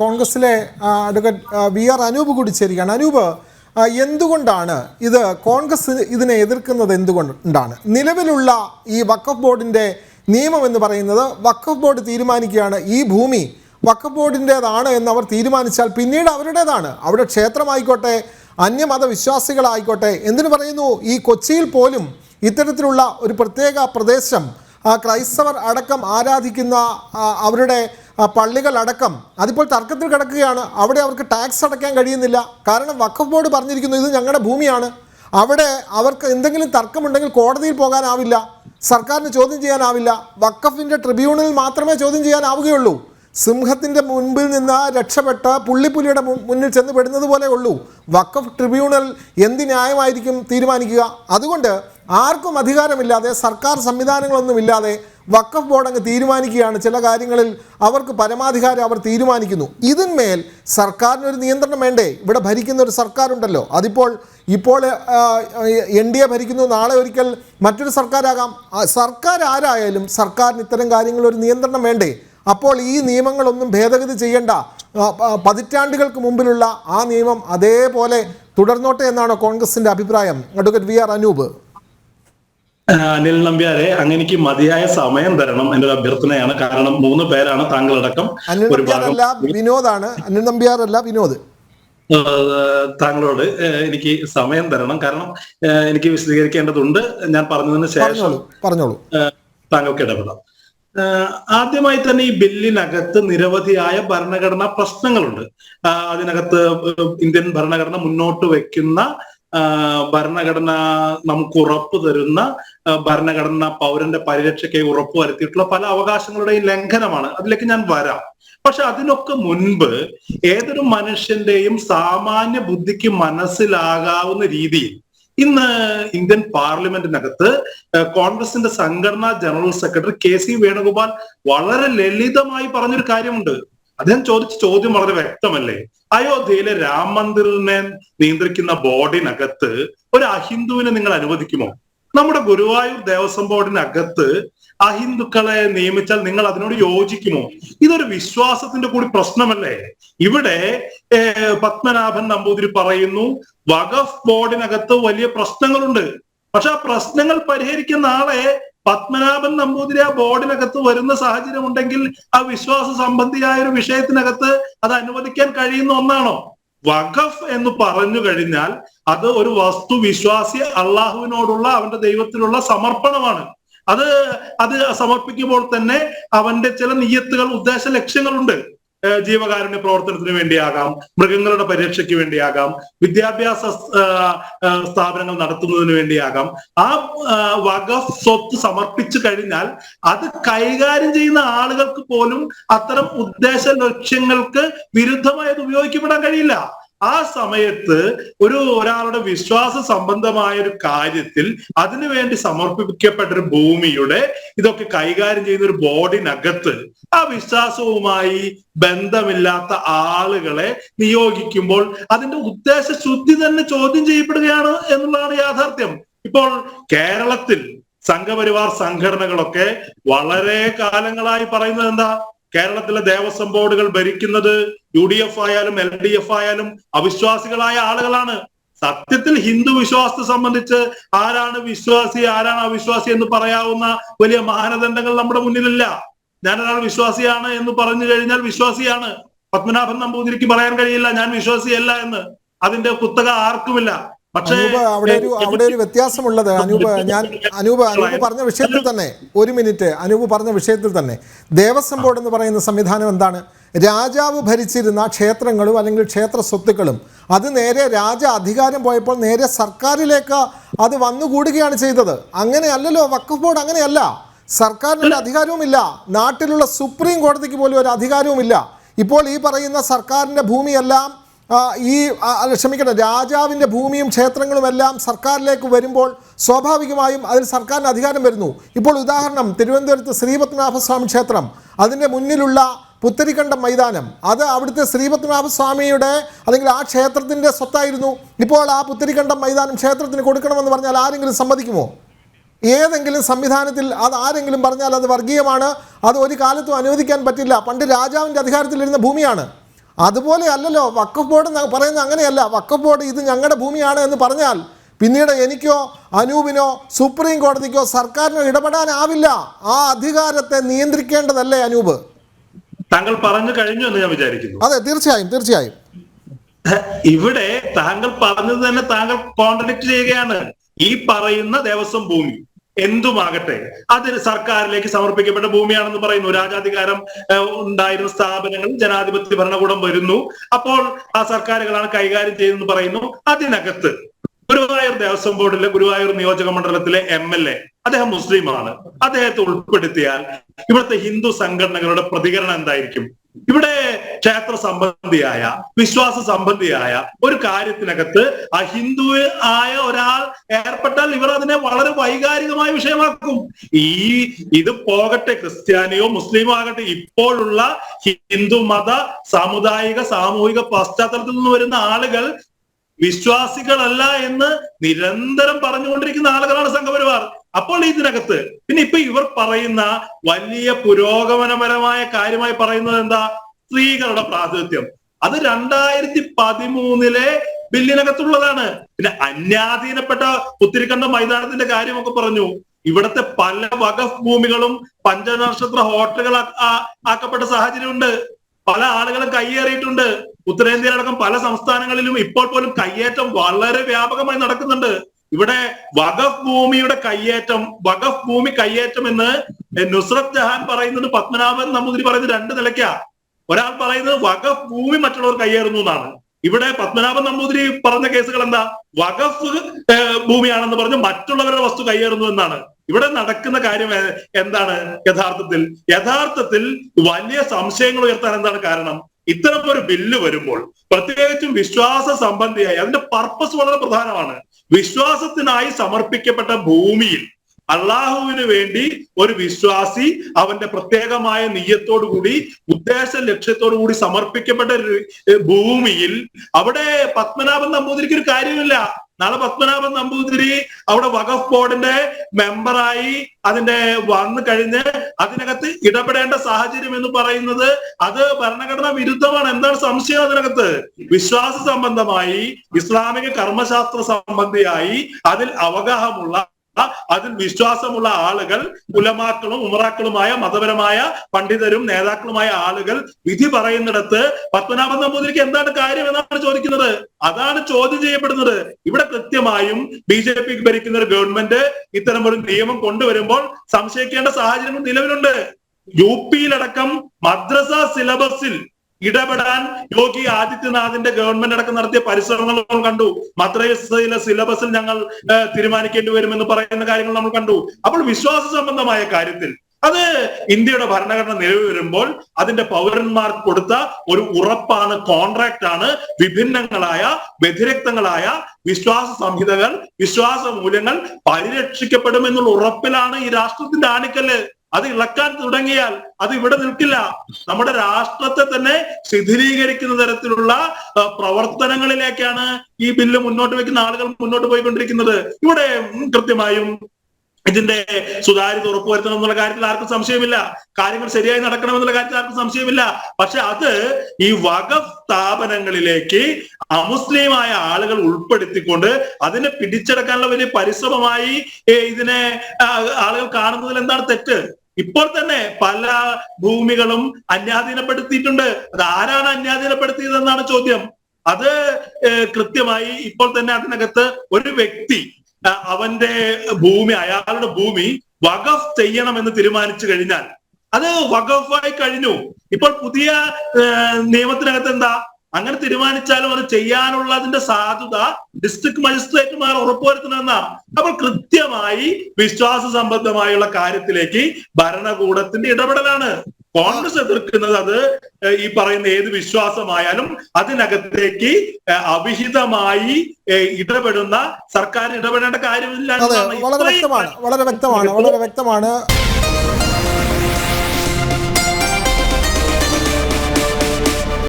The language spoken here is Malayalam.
കോൺഗ്രസിലെ അഡ്വക്കറ്റ് വി ആർ അനൂപ് കൂടി ചേരുകയാണ് അനൂപ് എന്തുകൊണ്ടാണ് ഇത് കോൺഗ്രസ് ഇതിനെ എതിർക്കുന്നത് എന്തുകൊണ്ടാണ്? നിലവിലുള്ള ഈ വക്കഫ് ബോർഡിന്റെ നിയമം എന്ന് പറയുന്നത് വക്കഫ് ബോർഡ് തീരുമാനിക്കുകയാണ്. ഈ ഭൂമി വക്കഫ് ബോർഡിന്റേതാണ് എന്ന് അവർ തീരുമാനിച്ചാൽ പിന്നീട് അവരുടേതാണ്. അവിടെ ക്ഷേത്രമായിക്കോട്ടെ അന്യമത വിശ്വാസികളായിക്കോട്ടെ എന്തിനു പറയുന്നു? ഈ കൊച്ചിയിൽ പോലും ഇത്തരത്തിലുള്ള ഒരു പ്രത്യേക പ്രദേശം ക്രൈസ്തവർ അടക്കം ആരാധിക്കുന്ന അവരുടെ പള്ളികളടക്കം അതിപ്പോൾ തർക്കത്തിൽ കിടക്കുകയാണ്. അവിടെ അവർക്ക് ടാക്സ് അടയ്ക്കാൻ കഴിയുന്നില്ല. കാരണം വഖഫ് ബോർഡ് പറഞ്ഞിരിക്കുന്നു ഇത് ഞങ്ങളുടെ ഭൂമിയാണ്. അവിടെ അവർക്ക് എന്തെങ്കിലും തർക്കമുണ്ടെങ്കിൽ കോടതിയിൽ പോകാനാവില്ല. സർക്കാരിന് ചോദ്യം ചെയ്യാനാവില്ല. വഖഫിന്റെ ട്രിബ്യൂണലിൽ മാത്രമേ ചോദ്യം ചെയ്യാനാവുകയുള്ളൂ. സിംഹത്തിന്റെ മുൻപിൽ നിന്ന് രക്ഷപ്പെട്ട് പുള്ളിപ്പുലിയുടെ മുന്നിൽ ചെന്ന് പെടുന്നത് പോലെ ഉള്ളൂ. വഖഫ് ട്രിബ്യൂണൽ എന്ത് ന്യായമായിരിക്കും തീരുമാനിക്കുക? അതുകൊണ്ട് ആർക്കും അധികാരമില്ലാതെ സർക്കാർ സംവിധാനങ്ങളൊന്നുമില്ലാതെ വക്കഫ് ബോർഡ് അങ്ങ് തീരുമാനിക്കുകയാണ്. ചില കാര്യങ്ങളിൽ അവർക്ക് പരമാധികാരം അവർ തീരുമാനിക്കുന്നു. ഇതിന്മേൽ സർക്കാരിന് ഒരു നിയന്ത്രണം വേണ്ടേ? ഇവിടെ ഭരിക്കുന്ന ഒരു സർക്കാരുണ്ടല്ലോ. അതിപ്പോൾ ഇപ്പോൾ എൻ ഡി എ ഭരിക്കുന്നു. നാളെ ഒരിക്കൽ മറ്റൊരു സർക്കാരാകാം. സർക്കാർ ആരായാലും സർക്കാരിന് ഇത്തരം കാര്യങ്ങൾ ഒരു നിയന്ത്രണം വേണ്ടേ? അപ്പോൾ ഈ നിയമങ്ങളൊന്നും ഭേദഗതി ചെയ്യേണ്ട. പതിറ്റാണ്ടുകൾക്ക് മുമ്പിലുള്ള ആ നിയമം അതേപോലെ തുടർന്നോട്ടെ എന്നാണ് കോൺഗ്രസിന്റെ അഭിപ്രായം? Advocate V R Anoop. Anil നമ്പ്യാരെ അങ്ങനെക്ക് മതിയായ സമയം തരണം എന്റെ ഒരു അഭ്യർത്ഥനയാണ്. കാരണം മൂന്ന് പേരാണ് താങ്കളടക്കം ഒരു ഭാഗം. വിനോദാണ്. അനിൽ നമ്പ്യാറല്ല വിനോദ്. താങ്കളോട് എനിക്ക് സമയം തരണം. കാരണം എനിക്ക് വിശദീകരിക്കേണ്ടതുണ്ട്. ഞാൻ പറഞ്ഞതിന് ശേഷം പറഞ്ഞോളൂ താങ്കൾക്ക് ഇടപെടാം. ആദ്യമായി തന്നെ ഈ ബില്ലിനകത്ത് നിരവധിയായ ഭരണഘടനാ പ്രശ്നങ്ങളുണ്ട്. അതിനകത്ത് ഇന്ത്യൻ ഭരണഘടന മുന്നോട്ട് വെക്കുന്ന ഭരണഘടന നമുക്ക് ഉറപ്പ് തരുന്ന ഭരണഘടന പൗരന്റെ പരിരക്ഷയ്ക്ക് ഉറപ്പ് വരുത്തിയിട്ടുള്ള പല അവകാശങ്ങളുടെയും ലംഘനമാണ്. അതിലേക്ക് ഞാൻ വരാം. പക്ഷെ അതിനൊക്കെ മുൻപ് ഏതൊരു മനുഷ്യന്റെയും സാമാന്യ ബുദ്ധിക്ക് മനസ്സിലാകാവുന്ന രീതിയിൽ ഇന്ന് ഇന്ത്യൻ പാർലമെന്റിനകത്ത് കോൺഗ്രസിന്റെ സംഘടനാ general secretary K C Venugopal വളരെ ലളിതമായി പറഞ്ഞൊരു കാര്യമുണ്ട്. അദ്ദേഹം ചോദിച്ച ചോദ്യം വളരെ വ്യക്തമല്ലേ? അയോധ്യയിലെ രാം മന്ദിറിനെ നിയന്ത്രിക്കുന്ന ബോർഡിനകത്ത് ഒരു അഹിന്ദുവിനെ നിങ്ങൾ അനുവദിക്കുമോ? നമ്മുടെ ഗുരുവായൂർ ദേവസ്വം ബോർഡിനകത്ത് അഹിന്ദുക്കളെ നിയമിച്ചാൽ നിങ്ങൾ അതിനോട് യോജിക്കുമോ? ഇതൊരു വിശ്വാസത്തിന്റെ കൂടി പ്രശ്നമല്ലേ? ഇവിടെ പത്മനാഭൻ നമ്പൂതിരി പറയുന്നു വഖഫ് ബോർഡിനകത്ത് വലിയ പ്രശ്നങ്ങളുണ്ട്. പക്ഷെ ആ പ്രശ്നങ്ങൾ പരിഹരിക്കുന്ന ആളെ പത്മനാഭൻ നമ്പൂതിരി ആ ബോർഡിനകത്ത് വരുന്ന സാഹചര്യം ഉണ്ടെങ്കിൽ ആ വിശ്വാസ സംബന്ധിയായ ഒരു വിഷയത്തിനകത്ത് അത് അനുവദിക്കാൻ കഴിയുന്ന ഒന്നാണോ? വഖഫ് എന്ന് പറഞ്ഞു കഴിഞ്ഞാൽ അത് ഒരു വസ്തു വിശ്വാസി അള്ളാഹുവിനോടുള്ള അവന്റെ ദൈവത്തിലുള്ള സമർപ്പണമാണ്. അത് അത് സമർപ്പിക്കുമ്പോൾ തന്നെ അവന്റെ ചില നിയത്തുകൾ ഉദ്ദേശ ലക്ഷ്യങ്ങളുണ്ട്. ജീവകാരുണ്യ പ്രവർത്തനത്തിന് വേണ്ടിയാകാം മൃഗങ്ങളുടെ പരിരക്ഷയ്ക്ക് വേണ്ടിയാകാം വിദ്യാഭ്യാസ സ്ഥാപനങ്ങൾ നടത്തുന്നതിന് വേണ്ടിയാകാം. ആ വക സ്വത്ത് സമർപ്പിച്ചു കഴിഞ്ഞാൽ അത് കൈകാര്യം ചെയ്യുന്ന ആളുകൾക്ക് പോലും അത്തരം ഉദ്ദേശ ലക്ഷ്യങ്ങൾക്ക് വിരുദ്ധമായത് ഉപയോഗിക്കപ്പെടാൻ കഴിയില്ല. ആ സമയത്ത് ഒരു ഒരാളുടെ വിശ്വാസ സംബന്ധമായ ഒരു കാര്യത്തിൽ അതിനുവേണ്ടി സമർപ്പിക്കപ്പെട്ട ഒരു ഭൂമിയുടെ ഇതൊക്കെ കൈകാര്യം ചെയ്യുന്ന ഒരു ബോർഡിനകത്ത് ആ വിശ്വാസവുമായി ബന്ധമില്ലാത്ത ആളുകളെ നിയോഗിക്കുമ്പോൾ അതിന്റെ ഉദ്ദേശ ശുദ്ധി തന്നെ ചോദ്യം ചെയ്യപ്പെടുകയാണ് എന്നുള്ളതാണ് യാഥാർത്ഥ്യം. ഇപ്പോൾ കേരളത്തിൽ സംഘപരിവാർ സംഘടനകളൊക്കെ വളരെ കാലങ്ങളായി പറയുന്നത് എന്താ? കേരളത്തിലെ ദേവസ്വം ബോർഡുകൾ ഭരിക്കുന്നത് യു ഡി എഫ് ആയാലും എൽ ഡി എഫ് ആയാലും അവിശ്വാസികളായ ആളുകളാണ്. സത്യത്തിൽ ഹിന്ദു വിശ്വാസത്തെ സംബന്ധിച്ച് ആരാണ് വിശ്വാസി ആരാണ് അവിശ്വാസി എന്ന് പറയാവുന്ന വലിയ മാനദണ്ഡങ്ങൾ നമ്മുടെ മുന്നിലില്ല. ഞാനൊരാൾ വിശ്വാസിയാണ് എന്ന് പറഞ്ഞു കഴിഞ്ഞാൽ വിശ്വാസിയാണ്. പത്മനാഭൻ നമ്പൂതിരിക്ക് പറയാൻ കഴിയില്ല ഞാൻ വിശ്വാസിയല്ല എന്ന്. അതിന്റെ കുത്തക ആർക്കുമില്ല. അനൂപ് അവിടെ ഒരു അവിടെ ഒരു വ്യത്യാസമുള്ളത്. അനൂപ് ഞാൻ അനൂപ് അനൂപ് പറഞ്ഞ വിഷയത്തിൽ തന്നെ ഒരു മിനിറ്റ്. അനൂപ് പറഞ്ഞ വിഷയത്തിൽ തന്നെ. ദേവസ്വം ബോർഡ് എന്ന് പറയുന്ന സംവിധാനം എന്താണ്? രാജാവ് ഭരിച്ചിരുന്ന ക്ഷേത്രങ്ങളും അല്ലെങ്കിൽ ക്ഷേത്ര സ്വത്തുക്കളും അത് നേരെ രാജ അധികാരം പോയപ്പോൾ നേരെ സർക്കാരിലേക്ക് അത് വന്നുകൂടുകയാണ് ചെയ്തത്. അങ്ങനെയല്ലല്ലോ വഖഫ് ബോർഡ് അങ്ങനെയല്ല. സർക്കാരിനൊരു അധികാരവും അധികാരവുമില്ല. നാട്ടിലുള്ള സുപ്രീം കോടതിക്ക് പോലും ഒരു അധികാരവുമില്ല. ഇപ്പോൾ ഈ പറയുന്ന സർക്കാരിന്റെ ഭൂമിയെല്ലാം ഈ ക്ഷമിക്കണം രാജാവിന്റെ ഭൂമിയും ക്ഷേത്രങ്ങളും എല്ലാം സർക്കാരിലേക്ക് വരുമ്പോൾ സ്വാഭാവികമായും അതിൽ സർക്കാരിന് അധികാരം വരുന്നു. ഇപ്പോൾ ഉദാഹരണം തിരുവനന്തപുരത്ത് ശ്രീപത്മനാഭസ്വാമി ക്ഷേത്രം അതിന്റെ മുന്നിലുള്ള പുത്തരിക്കണ്ടം മൈതാനം അത് അവിടുത്തെ ശ്രീപത്മനാഭസ്വാമിയുടെ അല്ലെങ്കിൽ ആ ക്ഷേത്രത്തിന്റെ സ്വത്തായിരുന്നു. ഇപ്പോൾ ആ പുത്തരിക്കണ്ടം മൈതാനം ക്ഷേത്രത്തിന് കൊടുക്കണമെന്ന് പറഞ്ഞാൽ ആരെങ്കിലും സമ്മതിക്കുമോ? ഏതെങ്കിലും സംവിധാനത്തിൽ അത് ആരെങ്കിലും പറഞ്ഞാൽ അത് വർഗീയമാണ് അത് ഒരു കാലത്തും അനുവദിക്കാൻ പറ്റില്ല. പണ്ട് രാജാവിന്റെ അധികാരത്തിലിരുന്ന ഭൂമിയാണ്. അതുപോലെ അല്ലല്ലോ വക്കഫ് ബോർഡ് പറയുന്നത് അങ്ങനെയല്ല. വക്കഫ് ബോർഡ് ഇത് ഞങ്ങളുടെ ഭൂമിയാണ് എന്ന് പറഞ്ഞാൽ പിന്നീട് എനിക്കോ അനൂപിനോ സുപ്രീം കോടതിക്കോ സർക്കാരിനോ ഇടപെടാനാവില്ല. ആ അധികാരത്തെ നിയന്ത്രിക്കേണ്ടതല്ലേ അനൂപ്? താങ്കൾ പറഞ്ഞു കഴിഞ്ഞു എന്ന് ഞാൻ വിചാരിക്കുന്നു. അതെ തീർച്ചയായും തീർച്ചയായും. ഇവിടെ താങ്കൾ പറഞ്ഞത് തന്നെ താങ്കൾ കോൺട്രഡിക്ട് ചെയ്യുകയാണ്. ഈ പറയുന്ന ദേവസ്വം ഭൂമി. എന്തുമാകട്ടെ? അതിന് സർക്കാരിലേക്ക് സമർപ്പിക്കപ്പെട്ട ഭൂമിയാണെന്ന് പറയുന്നു. രാജാധികാരം ഉണ്ടായിരുന്ന സ്ഥാപനങ്ങൾ ജനാധിപത്യ ഭരണകൂടം വരുന്നു. അപ്പോൾ ആ സർക്കാരുകളാണ് കൈകാര്യം ചെയ്യുന്നത് പറയുന്നു. അതിനകത്ത് ഗുരുവായൂർ ദേവസ്വം ബോർഡിലെ ഗുരുവായൂർ നിയോജക മണ്ഡലത്തിലെ എം എൽ എ അദ്ദേഹം മുസ്ലിമാണ്. അദ്ദേഹത്തെ ഉൾപ്പെടുത്തിയാൽ ഇവിടുത്തെ ഹിന്ദു സംഘടനകളുടെ പ്രതികരണം എന്തായിരിക്കും? ഇവിടെ ക്ഷേത്ര സംബന്ധിയായ വിശ്വാസ സംബന്ധിയായ ഒരു കാര്യത്തിനകത്ത് ആ ഹിന്ദു ആയ ഒരാൾ ഏർപ്പെട്ടാൽ ഇവർ അതിനെ വളരെ വൈകാരികമായ വിഷയമാക്കും. ഈ ഇത് പോകട്ടെ ക്രിസ്ത്യാനിയോ മുസ്ലിമോ ആകട്ടെ ഇപ്പോഴുള്ള ഹിന്ദു മത സാമുദായിക സാമൂഹിക പശ്ചാത്തലത്തിൽ നിന്ന് വരുന്ന ആളുകൾ വിശ്വാസികളല്ല എന്ന് നിരന്തരം പറഞ്ഞുകൊണ്ടിരിക്കുന്ന ആളുകളാണ് സംഘപരിവാർ. അപ്പോൾ ഇതിനകത്ത് പിന്നെ ഇപ്പൊ ഇവർ പറയുന്ന വലിയ പുരോഗമനപരമായ കാര്യമായി പറയുന്നത് എന്താ? സ്ത്രീകളുടെ പ്രാതിനിധ്യം. അത് രണ്ടായിരത്തി പതിമൂന്നിലെ ബില്ലിനകത്തുള്ളതാണ്. പിന്നെ അന്യാധീനപ്പെട്ട പുത്തിരിക്കണ്ട മൈതാനത്തിന്റെ കാര്യമൊക്കെ പറഞ്ഞു. ഇവിടത്തെ പല വകഫ് ഭൂമികളും പഞ്ചനക്ഷത്ര ഹോട്ടലുകൾ ആക്കപ്പെട്ട സാഹചര്യമുണ്ട്. പല ആളുകളും കയ്യേറിയിട്ടുണ്ട്. ഉത്തരേന്ത്യയിലടക്കം പല സംസ്ഥാനങ്ങളിലും ഇപ്പോൾ പോലും കയ്യേറ്റം വളരെ വ്യാപകമായി നടക്കുന്നുണ്ട്. ഇവിടെ വഖഫ് ഭൂമിയുടെ കയ്യേറ്റം വഖഫ് ഭൂമി കയ്യേറ്റം എന്ന് നുസ്രത് ജഹാൻ പറയുന്നത് പത്മനാഭൻ നമ്പൂതിരി പറയുന്നത് രണ്ട് നിലയ്ക്കാ. ഒരാൾ പറയുന്നത് വഖഫ് ഭൂമി മറ്റുള്ളവർ കയ്യേറുന്നു എന്നാണ്. ഇവിടെ പത്മനാഭൻ നമ്പൂതിരി പറഞ്ഞ കേസുകൾ എന്താ? വഖഫ് ഭൂമിയാണെന്ന് പറഞ്ഞ് മറ്റുള്ളവരുടെ വസ്തു കയ്യേറുന്നു എന്നാണ്. ഇവിടെ നടക്കുന്ന കാര്യം എന്താണ് യഥാർത്ഥത്തിൽ? യഥാർത്ഥത്തിൽ വലിയ സംശയങ്ങൾ ഉയർത്താൻ എന്താണ് കാരണം? ഇത്തരം ഒരു ബില്ല് വരുമ്പോൾ പ്രത്യേകിച്ചും വിശ്വാസ സംബന്ധിയായി അതിന്റെ പർപ്പസ് വളരെ പ്രധാനമാണ്. വിശ്വാസത്തിനായി സമർപ്പിക്കപ്പെട്ട ഭൂമിയിൽ അള്ളാഹുവിന് വേണ്ടി ഒരു വിശ്വാസി അവന്റെ പ്രത്യേകമായ കൂടി ഉദ്ദേശ കൂടി സമർപ്പിക്കപ്പെട്ട ഭൂമിയിൽ അവിടെ പത്മനാഭൻ നമ്പൂതിരിക്ക് ഒരു കാര്യമില്ല. നാളെ പത്മനാഭൻ നമ്പൂതിരി അവിടെ വഖഫ് ബോർഡിന്റെ മെമ്പറായി അതിന്റെ വന്നു കഴിഞ്ഞ് അതിനകത്ത് ഇടപെടേണ്ട സാഹചര്യം എന്ന് പറയുന്നത് അത് ഭരണഘടനാ വിരുദ്ധമാണ്. എന്താണ് സംശയം അതിനകത്ത്? വിശ്വാസ സംബന്ധമായി ഇസ്ലാമിക കർമ്മശാസ്ത്ര സംബന്ധിയായി അതിൽ അവഗാഹമുള്ള അതിൽ വിശ്വാസമുള്ള ആളുകൾ ഉലമാക്കളും ഉമറാക്കളുമായ മതപരമായ പണ്ഡിതരും നേതാക്കളുമായ ആളുകൾ വിധി പറയുന്നിടത്ത് പത്മനാഭൻ നമ്പൂതിരിക്ക് എന്താണ് കാര്യം എന്നാണ് ചോദിക്കുന്നത്. അതാണ് ചോദ്യം ചെയ്യപ്പെടുന്നത്. ഇവിടെ കൃത്യമായും ബി ജെ പി ഭരിക്കുന്ന ഒരു ഗവൺമെന്റ് ഇത്തരം ഒരു നിയമം കൊണ്ടുവരുമ്പോൾ സംശയിക്കേണ്ട സാഹചര്യങ്ങൾ നിലവിലുണ്ട്. യു പിയിലടക്കം മദ്രസ സിലബസിൽ ഇടപെടാൻ യോഗി ആദിത്യനാഥിന്റെ ഗവൺമെന്റ് അടക്കം നടത്തിയ പരിശ്രമങ്ങൾ കണ്ടു. മദ്രസയിലെ സിലബസിൽ ഞങ്ങൾ തീരുമാനിക്കേണ്ടി വരുമെന്ന് പറയുന്ന കാര്യങ്ങൾ നമ്മൾ കണ്ടു. അപ്പോൾ വിശ്വാസ സംബന്ധമായ കാര്യത്തിൽ അത് ഇന്ത്യയുടെ ഭരണഘടന നിലവിൽ വരുമ്പോൾ അതിന്റെ പൗരന്മാർക്ക് കൊടുത്ത ഒരു ഉറപ്പാണ് കോൺട്രാക്ട് ആണ് വിഭിന്നങ്ങളായ വ്യതിരക്തങ്ങളായ വിശ്വാസ സംഹിതകൾ വിശ്വാസ മൂല്യങ്ങൾ പരിരക്ഷിക്കപ്പെടുമെന്നുള്ള ഉറപ്പിലാണ് ഈ രാഷ്ട്രത്തിന്റെ ആണിക്കല്ല്. അത് ഇളക്കാൻ തുടങ്ങിയാൽ അത് ഇവിടെ നിൽക്കില്ല. നമ്മുടെ രാഷ്ട്രത്തെ തന്നെ ശിഥിലീകരിക്കുന്ന തരത്തിലുള്ള പ്രവർത്തനങ്ങളിലേക്കാണ് ഈ ബില്ല് മുന്നോട്ട് വെക്കുന്ന ആളുകൾ മുന്നോട്ട് പോയിക്കൊണ്ടിരിക്കുന്നത്. ഇവിടെ കൃത്യമായും ഇതിന്റെ സുതാര്യത ഉറപ്പുവരുത്തണം എന്നുള്ള കാര്യത്തിൽ ആർക്കും സംശയമില്ല. കാര്യങ്ങൾ ശരിയായി നടക്കണം എന്നുള്ള കാര്യത്തിൽ ആർക്കും സംശയമില്ല. പക്ഷെ അത് ഈ വക സ്ഥാപനങ്ങളിലേക്ക് അമുസ്ലിമായ ആളുകൾ ഉൾപ്പെടുത്തിക്കൊണ്ട് അതിനെ പിടിച്ചെടുക്കാനുള്ള വലിയ പരിശ്രമമായി ഇതിനെ ആളുകൾ കാണുന്നതിൽ എന്താണ് തെറ്റ്? ഇപ്പോൾ തന്നെ പല ഭൂമികളും അന്യാധീനപ്പെടുത്തിയിട്ടുണ്ട്. അത് ആരാണ് അന്യാധീനപ്പെടുത്തിയതെന്നാണ് ചോദ്യം. അത് കൃത്യമായി ഇപ്പോൾ തന്നെ അതിനകത്ത് ഒരു വ്യക്തി അവന്റെ ഭൂമി അയാളുടെ ഭൂമി വഖഫ് ചെയ്യണമെന്ന് തീരുമാനിച്ചു കഴിഞ്ഞാൽ അത് വഖഫായി കഴിഞ്ഞു. ഇപ്പോൾ പുതിയ നിയമത്തിനകത്ത് എന്താ? അങ്ങനെ തീരുമാനിച്ചാലും അത് ചെയ്യാനുള്ള അതിന്റെ സാധുത ഡിസ്ട്രിക്ട് മജിസ്ട്രേറ്റുമാർ ഉറപ്പുവരുത്തണമെന്നാണ് അപ്പോൾ കൃത്യമായി വിശ്വാസ സംബന്ധമായുള്ള കാര്യത്തിലേക്ക് ഭരണകൂടത്തിന്റെ ഇടപെടലാണ്. കോൺഗ്രസ് എതിർക്കുന്നത് അത് ഈ പറയുന്ന ഏത് വിശ്വാസമായാലും അതിനകത്തേക്ക് അവിഹിതമായി ഇടപെടുന്ന സർക്കാർ ഇടപെടേണ്ട കാര്യമില്ല വളരെ വ്യക്തമാണ് വളരെ വ്യക്തമാണ് വളരെ വ്യക്തമാണ്.